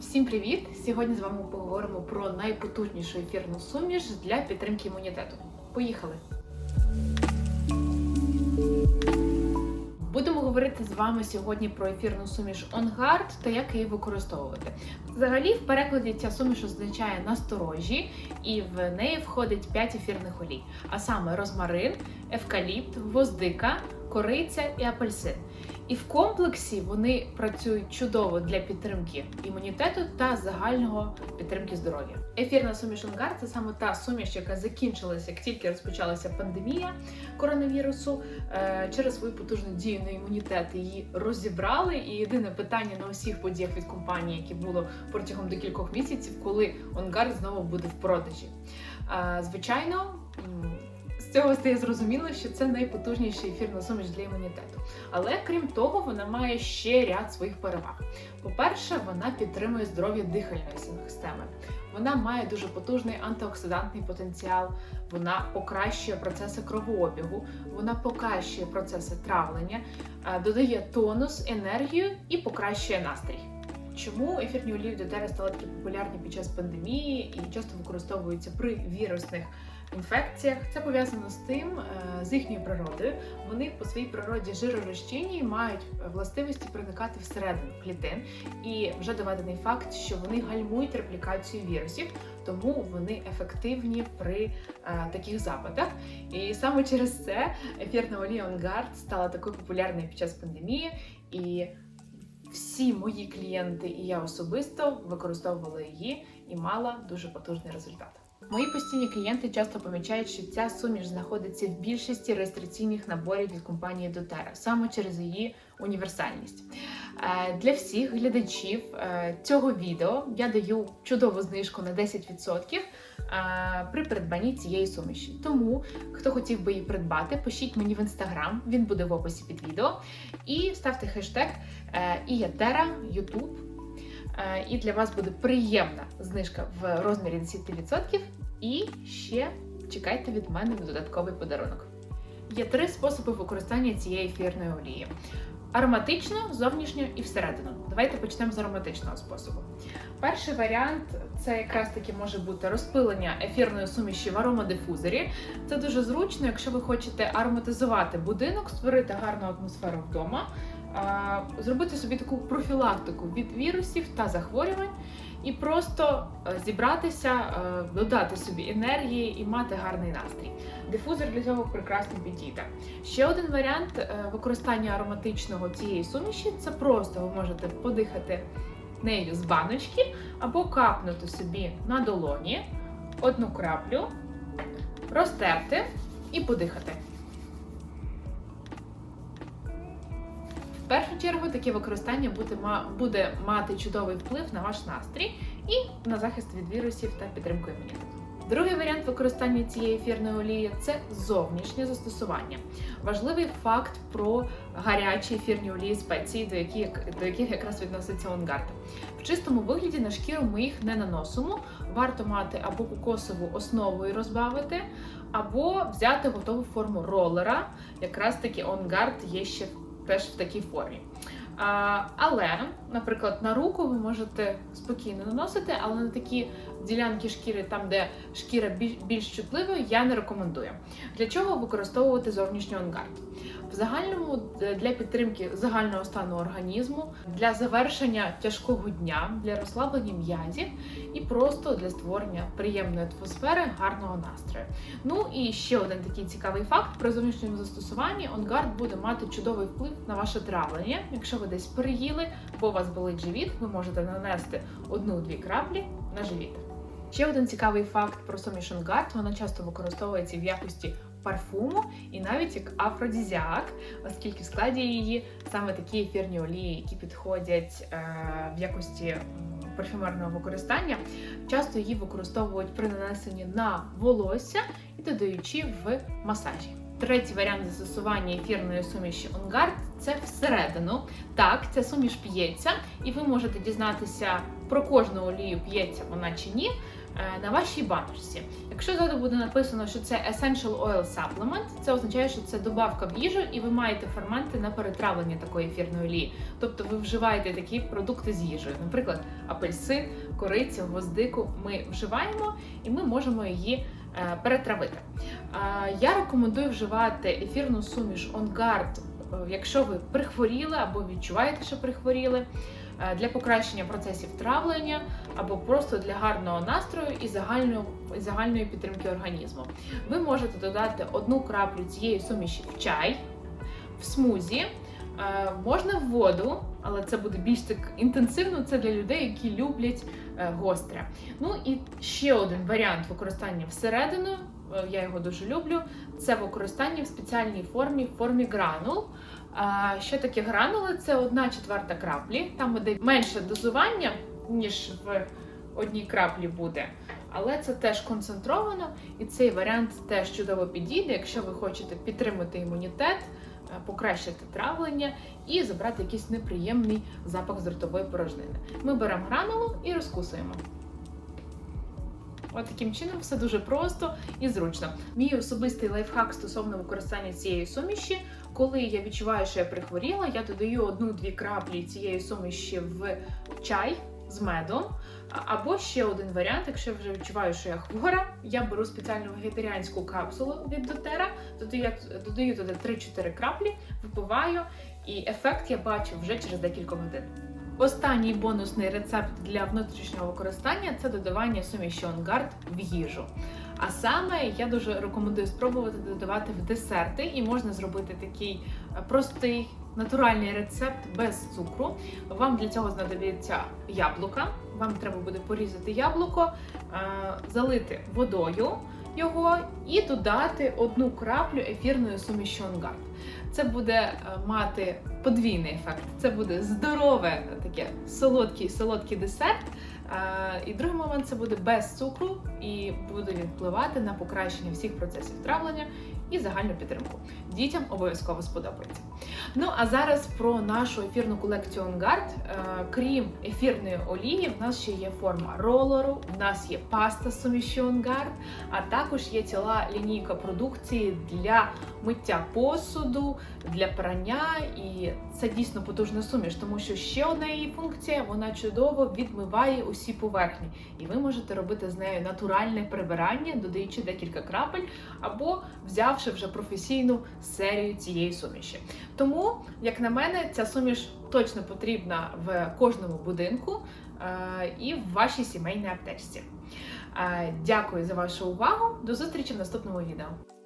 Всім привіт! Сьогодні з вами поговоримо про найпотужнішу ефірну суміш для підтримки імунітету. Поїхали! Будемо говорити з вами сьогодні про ефірну суміш OnGuard та як її використовувати. Взагалі, в перекладі ця суміш означає насторожі, і в неї входить 5 ефірних олій, а саме розмарин, евкаліпт, гвоздика, кориця і апельсин. І в комплексі вони працюють чудово для підтримки імунітету та загального підтримки здоров'я. Ефірна суміш Онгар це саме та суміш, яка закінчилася, як тільки розпочалася пандемія коронавірусу. Е, Через свою потужну дію на імунітет її розібрали. І єдине питання на усіх подіях від компанії, які було протягом декількох місяців, коли Онгар знову буде в продажі. Е, Звичайно. Цього стає зрозуміло, що це найпотужніша ефірна суміш для імунітету. Але крім того, вона має ще ряд своїх переваг. По-перше, вона підтримує здоров'я дихальної системи. Вона має дуже потужний антиоксидантний потенціал, вона покращує процеси кровообігу, вона покращує процеси травлення, е, додає тонус, енергію і покращує настрій. Чому ефірні олії дотери стали такі популярні під час пандемії і часто використовуються при вірусних інфекціях? Це пов'язано з тим, е, з їхньою природою. Вони по своїй природі жиророзчинні мають властивості проникати всередину клітин. І вже доведений факт, що вони гальмують реплікацію вірусів, тому вони ефективні при е, таких запитах. І саме через це ефірна олія OnGuard стала такою популярною під час пандемії. І всі мої клієнти і я особисто використовувала її і мала дуже потужний результат. Мої постійні клієнти часто помічають, що ця суміш знаходиться в більшості реєстраційних наборів від компанії doTERRA, саме через її універсальність. Е, Для всіх глядачів е, цього відео я даю чудову знижку на 10% е, при придбанні цієї суміші. Тому, хто хотів би її придбати, пишіть мені в інстаграм, він буде в описі під відео, і ставте хештег Іятера. Е, І для вас буде приємна знижка в розмірі 10%. І ще чекайте від мене додатковий подарунок. Є три способи використання цієї ефірної олії: ароматично, зовнішньо і всередину. Давайте почнемо з ароматичного способу. Перший варіант це якраз таки може бути розпилення ефірної суміші в аромадифузорі. Це дуже зручно, якщо ви хочете ароматизувати будинок, створити гарну атмосферу вдома, зробити собі таку профілактику від вірусів та захворювань, і просто е, зібратися, е, додати собі енергії і мати гарний настрій. Дифузор для цього прекрасно підійде. Ще один варіант е, використання ароматичного цієї суміші це просто ви можете подихати нею з баночки або капнути собі на долоні одну краплю, розтерти і подихати. Першу чергу таке використання буде, мати чудовий вплив на ваш настрій і на захист від вірусів та підтримку імунітету. Другий варіант використання цієї ефірної олії це зовнішнє застосування. Важливий факт про гарячі ефірні олії спеції, до яких, до яких якраз відноситься онгард. В чистому вигляді на шкіру ми їх не наносимо. Варто мати або кокосову основу і розбавити, або взяти готову форму ролера. Якраз таки онгард є ще теж в такій формі. Але, наприклад, на руку ви можете спокійно наносити, але на такі ділянки шкіри, там де шкіра більш, більш чутлива, я не рекомендую. Для чого використовувати зовнішній онгард? В загальному для підтримки загального стану організму, для завершення тяжкого дня, для розслаблення м'язів і просто для створення приємної атмосфери, гарного настрою. Ну і ще один такий цікавий факт про зовнішньому застосуванні. Онгард буде мати чудовий вплив на ваше травлення. Якщо ви десь переїли, бо у вас болить живіт, ви можете нанести одну-дві краплі на живіт. Ще один цікавий факт про суміш Онгард. Вона часто використовується в якості парфуму і навіть як афродізіак, оскільки в складі її саме такі ефірні олії, які підходять е, в якості парфюмерного використання, часто її використовують при нанесенні на волосся і додаючи в масажі. Третій варіант застосування ефірної суміші OnGuard – це всередину. Так, ця суміш п'ється, і ви можете дізнатися про кожну олію, п'ється вона чи ні. е, На вашій баночці. Якщо ззаду буде написано, що це Essential Oil Supplement, це означає, що це добавка в їжу, і ви маєте ферменти на перетравлення такої ефірної олії. Тобто ви вживаєте такі продукти з їжею, наприклад, апельсин, корицю, гвоздику. Ми вживаємо і ми можемо її е, перетравити. Е, Я рекомендую вживати ефірну суміш On Guard, е, якщо ви прихворіли або відчуваєте, що прихворіли, е, для покращення процесів травлення або просто для гарного настрою і загальної, загальної підтримки організму. Ви можете додати одну краплю цієї суміші в чай, в смузі. Е, Можна в воду, але це буде більш так інтенсивно. Це для людей, які люблять е, гостре. Ну і ще один варіант використання всередину. е, Я його дуже люблю. Це використання в спеціальній формі, в формі гранул. Що таке гранули? Це одна четверта краплі. Там буде менше дозування, ніж в одній краплі буде. Але це теж концентровано, і цей варіант теж чудово підійде, якщо ви хочете підтримати імунітет, покращити травлення і забрати якийсь неприємний запах з ротової порожнини. Ми беремо гранулу і розкусуємо. От таким чином все дуже просто і зручно. Мій особистий лайфхак стосовно використання цієї суміші. Коли я відчуваю, що я прихворіла, я додаю одну-дві краплі цієї суміші в чай з медом. Або ще один варіант, якщо я вже відчуваю, що я хвора, я беру спеціальну вегетаріанську капсулу від дотера, додаю, додаю туди 3-4 краплі, випиваю, і ефект я бачу вже через декілька годин. Останній бонусний рецепт для внутрішнього використання це додавання суміші OnGuard в їжу. А саме я дуже рекомендую спробувати додавати в десерти, і можна зробити такий простий натуральний рецепт без цукру. Вам для цього знадобиться яблука. Вам треба буде порізати яблуко, е, залити водою його і додати одну краплю ефірної суміші OnGuard. Це буде е, мати подвійний ефект. Це буде здорове таке солодкий солодкий десерт. Е, І другий момент це буде без цукру і буде він впливати на покращення всіх процесів травлення і загальну підтримку. Дітям обов'язково сподобається. Ну а зараз про нашу ефірну колекцію OnGuard. Е, Крім ефірної олії, в нас ще є форма ролеру, в нас є паста суміші OnGuard, а також є ціла лінійка продукції для миття посуду, для прання, і це дійсно потужна суміш, тому що ще одна її функція вона чудово відмиває усі поверхні, і ви можете робити з нею натуральне прибирання, додаючи декілька крапель, або взявши вже професійну серію цієї суміші. Тому, як на мене, ця суміш точно потрібна в кожному будинку е, і в вашій сімейній аптечці. Е, Дякую за вашу увагу. До зустрічі в наступному відео.